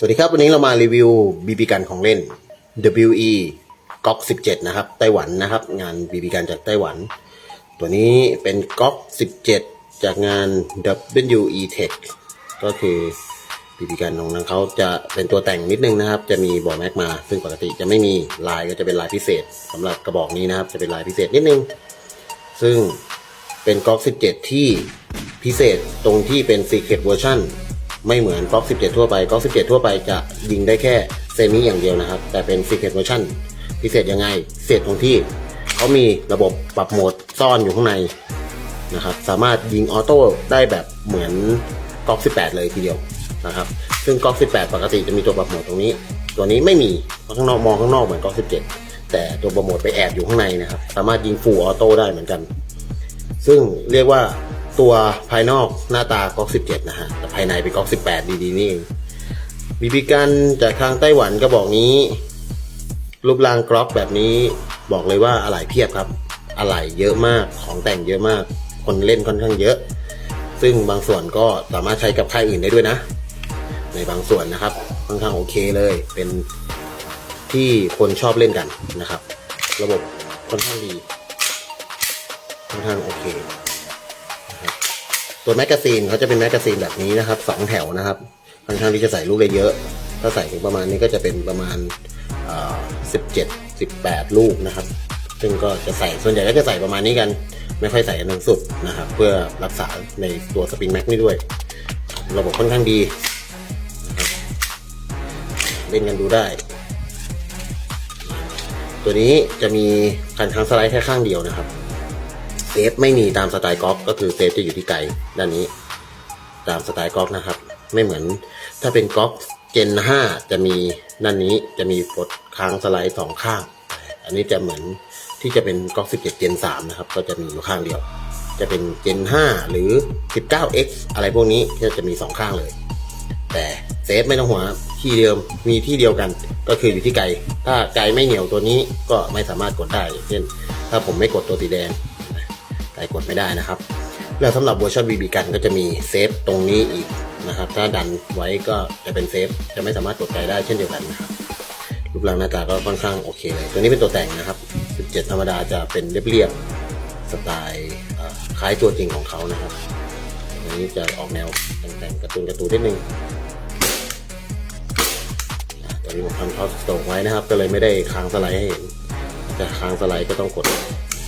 สวัสดีครับวันนี้เรามารีวิวบีบีกันของเล่น WE GOG 17 นะครับ ไต้หวันนะครับ งานบีบีกันจากไต้หวัน ตัวนี้เป็น GOG 17 จากงาน WE Tech ก็คือบีบีกันของเขาจะเป็นตัวแต่งนิดนึงนะครับ จะมีบอแม็กมา ซึ่งปกติจะไม่มีลายก็จะเป็นลายพิเศษสำหรับกระบอกนี้นะครับ จะเป็นลายพิเศษนิดนึง ซึ่งเป็นก๊อก17 ที่พิเศษตรงที่เป็น Secret Version ไม่เหมือนก๊อก17 ทั่วไปก๊อก17 ทั่วไปจะยิงได้แค่เซมิอย่างเดียวนะครับ แต่เป็น Secret Version พิเศษยังไงพิเศษตรงที่เขามีระบบปรับโหมดซ่อนอยู่ข้างในนะครับ สามารถยิงออโต้ได้แบบเหมือนก๊อก18 เลยทีเดียวนะครับ ซึ่งก๊อก18 ปกติจะมีตัวปรับโหมดตรงนี้ ตัวนี้ไม่มีข้างนอกมองข้างนอกเหมือนก๊อก17 แต่ตัวปรับโหมดไปแอบอยู่ข้างในนะครับ สามารถยิงฟูลออโต้ได้เหมือนกัน ซึ่งเรียกว่า ตัวภายนอกหน้าตาก๊อก 17 นะฮะ แต่ภายในเป็นก๊อก 18 ดีๆ นี่บีบีกันจากทางไต้หวันก็บอกนี้ รูปร่างกรอกแบบนี้บอกเลยว่าอะไหล่เพียบครับ อะไหล่เยอะมากของแต่งเยอะมาก คนเล่นค่อนข้างเยอะ ซึ่งบางส่วนก็สามารถใช้กับค่ายอื่นได้ด้วยนะ ในบางส่วนนะครับ ค่อนข้างโอเคเลยเป็นที่คนชอบเล่นกันนะครับ ระบบค่อนข้างดี ค่อนข้างโอเค ตัวแมกกาซีนเขาจะเป็นแมกกาซีนแบบนี้นะครับสองแถวนะครับค่อนข้างที่จะใส่ลูกได้เยอะ ถ้าใส่ถึงประมาณนี้ก็จะเป็นประมาณสิบเจ็ดสิบแปดลูกนะครับ ซึ่งก็จะใส่ส่วนใหญ่ก็จะใส่ประมาณนี้กัน ไม่ค่อยใส่อันนั้นสุดนะครับ เพื่อรักษาในตัวสปริงแม็กนี่ด้วย ระบบค่อนข้างดีเล่นกันดูได้ ตัวนี้จะมีการค้างสไลด์แค่ข้างเดียวนะครับ เซฟไม่มีตามสไตล์กอล์ฟก็คือเซฟจะอยู่ที่ไกลด้านนี้ ตามสไตล์กอล์ฟนะครับ ไม่เหมือนถ้าเป็นกอล์ฟเจน 5 จะมีด้านนี้จะมีกดค้างสไลด์สองข้าง อันนี้จะเหมือนที่จะเป็นกอล์ฟ17เจน3นะครับ ก็จะมีอยู่ข้างเดียว จะเป็นเจน 5 หรือ 19x อะไรพวกนี้ก็จะมีสองข้างเลย แต่เซฟไม่ต้องห่วที่เดิมมีที่เดียวกัน ก็คืออยู่ที่ไกลถ้าไกลไม่เหนียวตัวนี้ก็ไม่สามารถกดได้เช่น ถ้าผมไม่กดตัวสีแดง ไกลกดไม่ได้นะครับ แล้วสำหรับเวอร์ชัน BB กันก็จะมีเซฟตรงนี้อีกนะครับ ถ้าดันไว้ก็จะเป็นเซฟจะไม่สามารถกดไกลได้เช่นเดียวกันนะครับรูปร่างหน้าตาก็ค่อนข้างโอเคเลยตัวนี้เป็นตัวแต่งนะครับ 17 ธรรมดาจะเป็นเรียบๆสไตล์คล้ายตัวจริงของเขานะครับตัวนี้จะออกแนวแต่งๆการ์ตูนการ์ตูนนิดนึงอะตอนนี้ผมทำท็อปสโตกไว้นะครับ ก็เลยไม่ได้ค้างสไลด์ให้เห็นแต่ค้างสไลด์ก็ต้องกด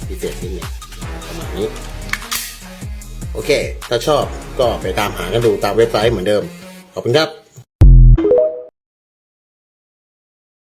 พิเศษนิดหนึง มาณนี้ โอเค ถ้าชอบก็ไปตามหากันดูตามเว็บไซต์เหมือนเดิม ขอบคุณครับ